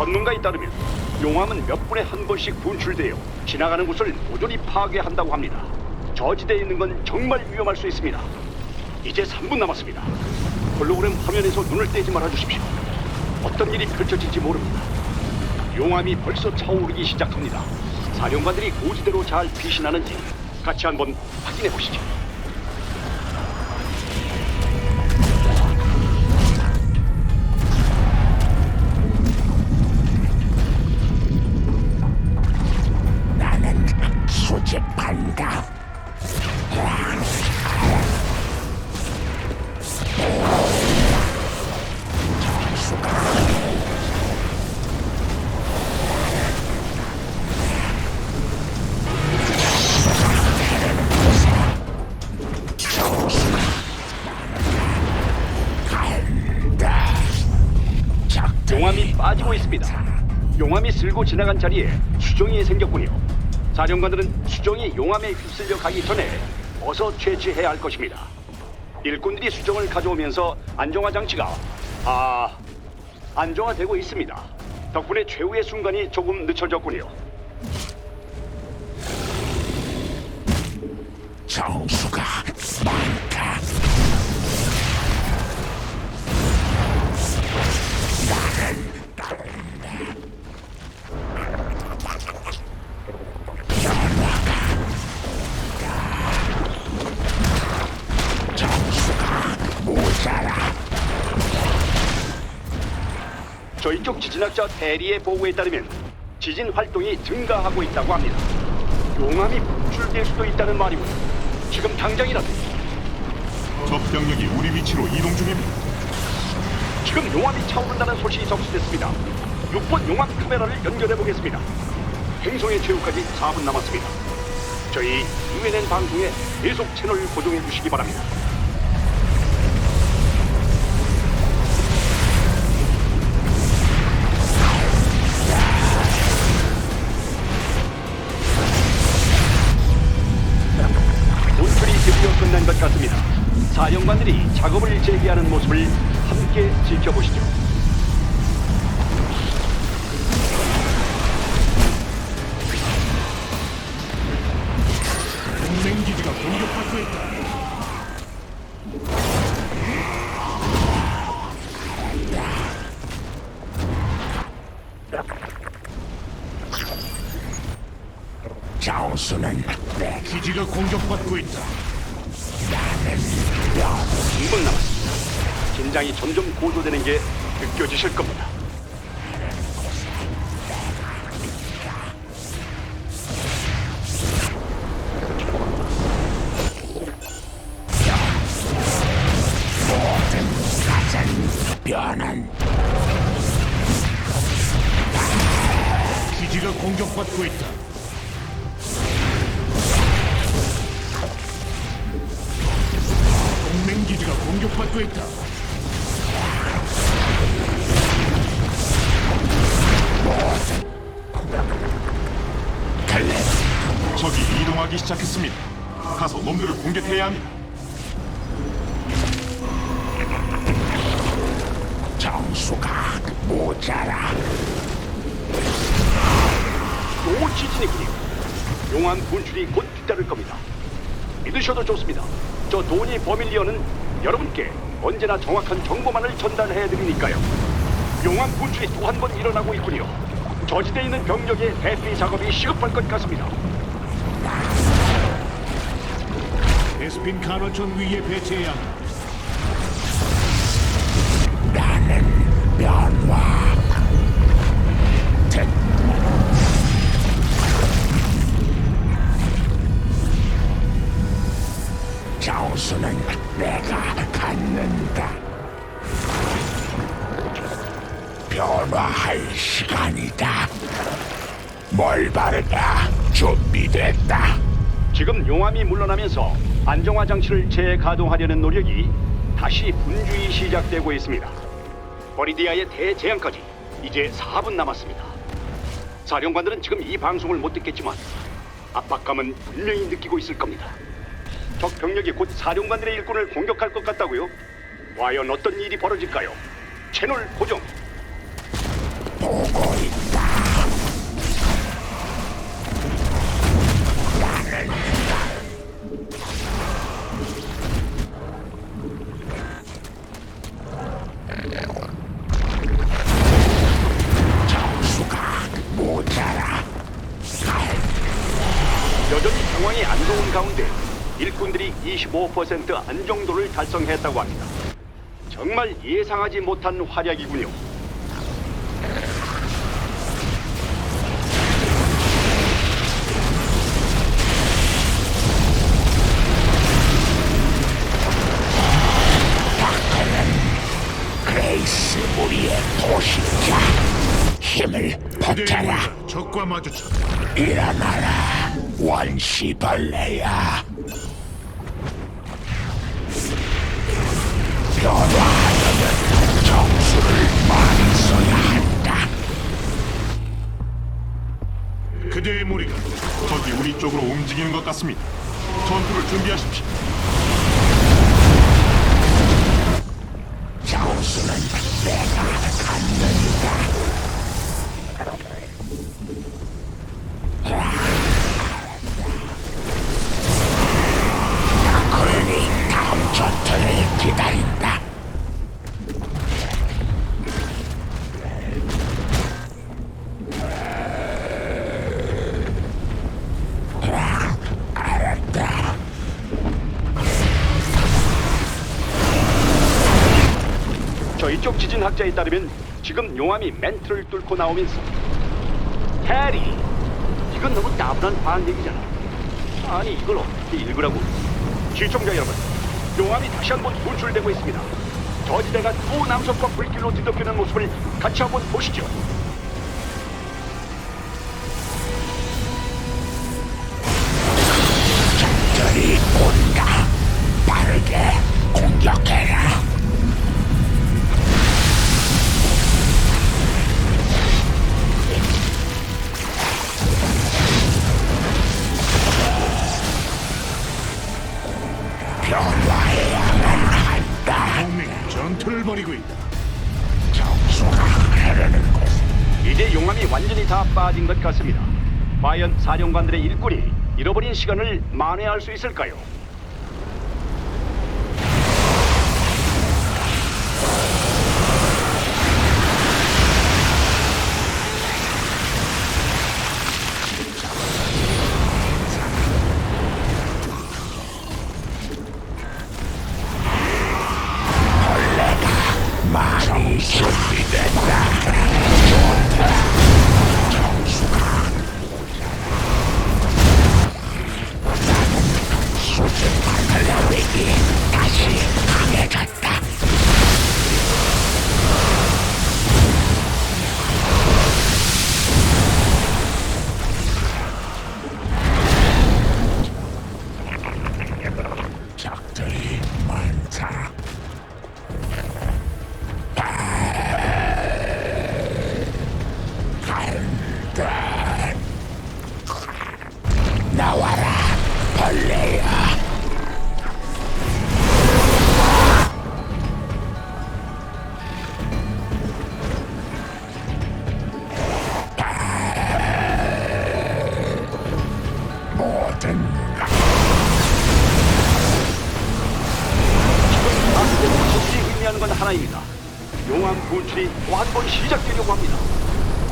전문가에 따르면 용암은 몇 분에 한 번씩 분출되어 지나가는 곳을 모조리 파괴한다고 합니다. 저지대에 있는 건 정말 위험할 수 있습니다. 이제 3분 남았습니다. 홀로그램 화면에서 눈을 떼지 말아 주십시오. 어떤 일이 펼쳐질지 모릅니다. 용암이 벌써 차오르기 시작합니다. 사령관들이 고지대로 잘 피신하는지 같이 한번 확인해 보시죠. 용암이 빠지고 있습니다. 용암이 쓸고 지나간 자리에 수정이 생겼군요. 사령관들은 수정이 용암에 휩쓸려 가기 전에 어서 채취해야 할 것입니다. 일꾼들이 수정을 가져오면서 안정화 장치가 아 안정화되고 있습니다. 덕분에 최후의 순간이 조금 늦춰졌군요. 정수가 저희 쪽 지진학자 대리의 보고에 따르면 지진 활동이 증가하고 있다고 합니다. 용암이 분출될 수도 있다는 말이고 지금 당장이라도 적 병력이 우리 위치로 이동 중입니다. 지금 용암이 차오른다는 소식이 접수됐습니다. 6번 용암 카메라를 연결해 보겠습니다. 행성의 최후까지 4분 남았습니다. 저희 UNN 방송에 계속 채널 고정해 주시기 바랍니다. 작업을 재개하는 모습을 함께 지켜보시죠. 동맹 기지가 공격받고 있다. 내 기지가 공격받고 있다. 2분 남았습니다. 긴장이 점점 고조되는 게 느껴지실 겁니다. 변한 기지가 공격받고 있다. 기지가 공격받고 있다. 갈래. 적이 이동하기 시작했습니다. 가서 놈들을 공격해야 합니다. 정수가 모자라. 또 지진이군요. 용암 분출이 곧 뒤따를 겁니다. 믿으셔도 좋습니다. 저 도니 버밀리언은 여러분께 언제나 정확한 정보만을 전달해 드리니까요. 용암 분출이 또 한 번 일어나고 있군요. 저지대에 있는 병력의 대피 작업이 시급할 것 같습니다. 베스핀 간헐천 위에 배치해야 한다. 용암이 물러나면서 안정화 장치를 재가동하려는 노력이 다시 분주히 시작되고 있습니다. 버리디아의 대재앙까지 이제 4분 남았습니다. 사령관들은 지금 이 방송을 못 듣겠지만 압박감은 분명히 느끼고 있을 겁니다. 적 병력이 곧 사령관들의 일꾼을 공격할 것 같다고요? 과연 어떤 일이 벌어질까요? 채널 고정. 상황이 안 좋은 가운데 일꾼들이 25% 안정도를 달성했다고 합니다. 정말 예상하지 못한 활약이군요. 그레이스 우리의 도시자. 힘을 보태라. 적과 마주쳐 일어나라 원시벌레야 변화하려면 정수를 많이 써야 한다 그대의 무리가 적이 우리 쪽으로 움직이는 것 같습니다. 전투를 준비하십시오. 정수는 내가 갖는다 저희 쪽 지진학자에 따르면 지금 용암이 멘트를 뚫고 나오면서 해리 이건 너무 나분한 반얘기잖아. 아니 이걸 어떻게 읽으라고. 시청자 여러분 용암이 다시 한번 분출되고 있습니다. 저지대가 또 남성과 불길로 뒤덮이는 모습을 같이 한번 보시죠. 적들이 온다. 빠르게 공격해 동맹이 전투를 벌이고 있다. 정수가 흐르는 곳. 이제 용암이 완전히 다 빠진 것 같습니다 과연 사령관들의 일꾼이 잃어버린 시간을 만회할 수 있을까요? 하나입니다. 용암 분출이 또 한 번 시작되려고 합니다.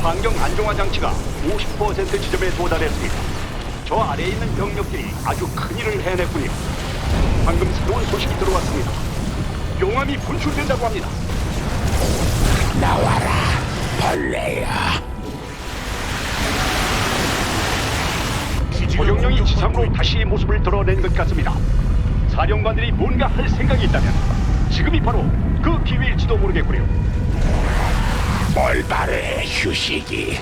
환경 안정화 장치가 50% 지점에 도달했습니다. 저 아래에 있는 병력들이 아주 큰 일을 해냈군요. 방금 새로운 소식이 들어왔습니다. 용암이 분출된다고 합니다. 나와라, 벌레야. 고정령이 지상으로 다시 모습을 드러낸 것 같습니다. 사령관들이 뭔가 할 생각이 있다면 지금이 바로 그 기회일지도 모르겠군요. 몰발의 휴식이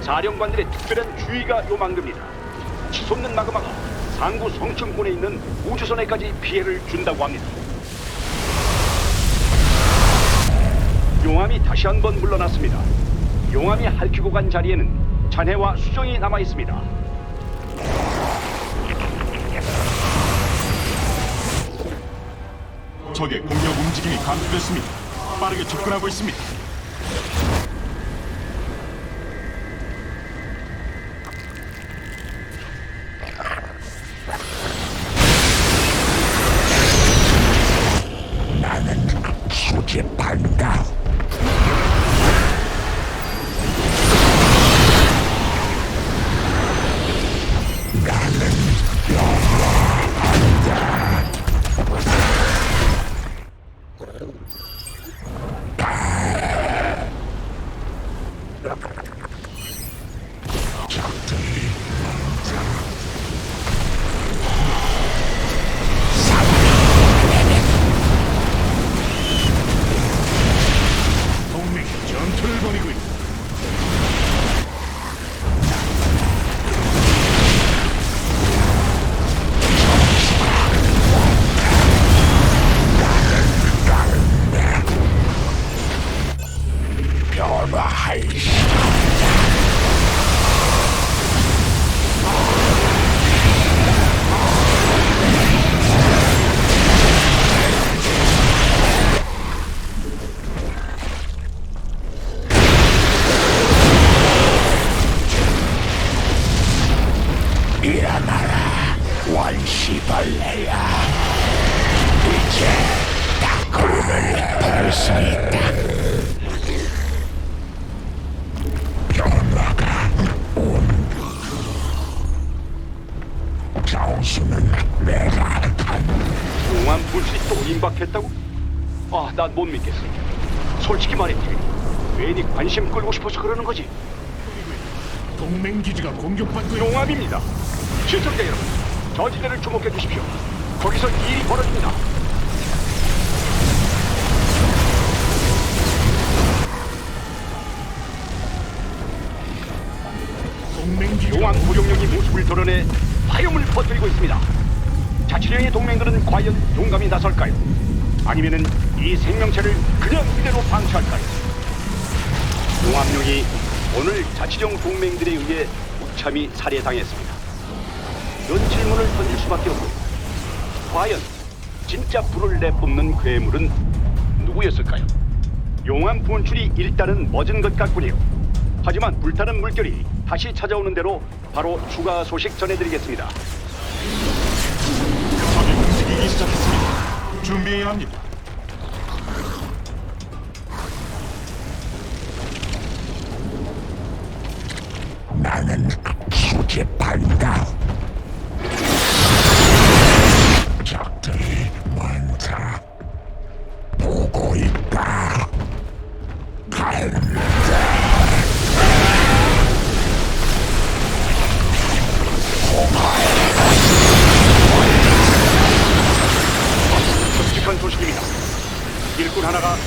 사령관들의 특별한 주의가 요망됩니다. 치솟는 마그마가 상부 성층군에 있는 우주선에까지 피해를 준다고 합니다. 용암이 다시 한 번 물러났습니다. 용암이 핥히고 간 자리에는 잔해와 수정이 남아 있습니다. 적의 공격 움직임이 감지됐습니다. 빠르게 접근하고 있습니다. 변 임박했다고? 아, 난 못 믿겠어. 솔직히 말해, 괜히 관심 끌고 싶어서 그러는 거지. 동맹 기지가 공격받고. 용암입니다. 시청자 여러분, 저지대를 주목해 주십시오. 거기서 일이 벌어집니다. 동맹 기지가 용암 부룡령이 모습을 드러내 화염을 퍼뜨리고 있습니다. 자치령의 동맹들은 과연 용감히 나설까요? 아니면은 이 생명체를 그냥 이대로 방치할까요? 용암룡이 오늘 자치령 동맹들에 의해 무참히 살해당했습니다. 이런 질문을 던질 수밖에 없고 과연 진짜 불을 내뿜는 괴물은 누구였을까요? 용암 분출이 일단은 멎은 것 같군요. 하지만 불타는 물결이 다시 찾아오는 대로 바로 추가 소식 전해드리겠습니다. 움직이기 시작했습니다. 준비해야 합니다. 나는 수집한다.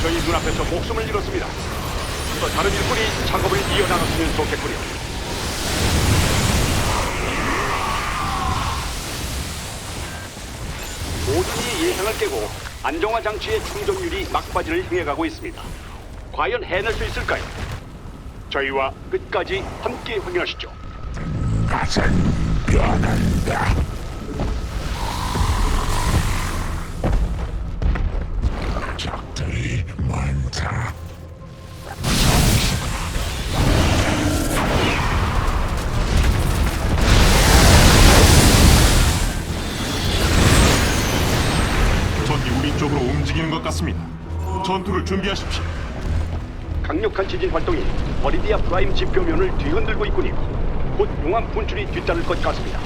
저희 눈앞에서 목숨을 잃었습니다. 또 다른 일꾼이 작업을 이어나갔으면 좋겠군요. 모든 이 예상을 깨고 안정화 장치의 충전율이 막바지를 향해 가고 있습니다. 과연 해낼 수 있을까요? 저희와 끝까지 함께 확인하시죠. 것은 변한다. 준비하십시오. 강력한 지진 활동이 버리디아 프라임 지표면을 뒤흔들고 있군요. 곧 용암 분출이 뒤따를 것 같습니다.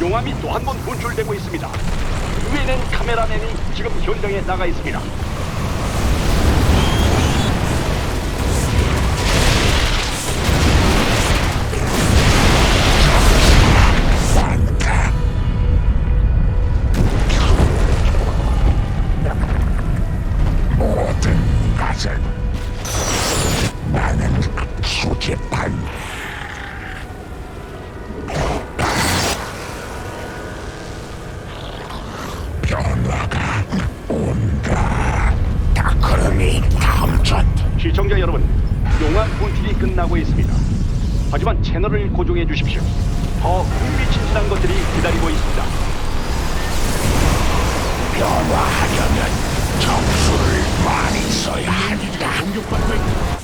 용암이 또 한 번 분출되고 있습니다. 위에는 카메라맨이 지금 현장에 나가 있습니다. 시청자 여러분, 영화 분출이 끝나고 있습니다. 하지만 채널을 고정해 주십시오. 더 흥미진진한 것들이 기다리고 있습니다. 변화하려면 정수를 많이 써야 한다. 공격받고 있다.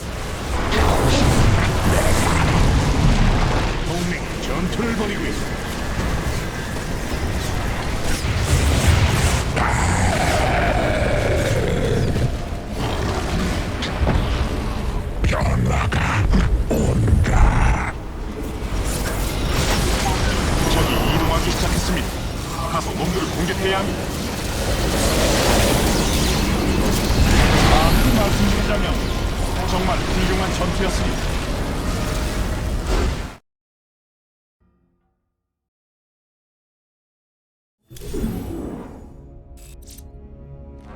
동맹 전투를 벌이고 있습니다.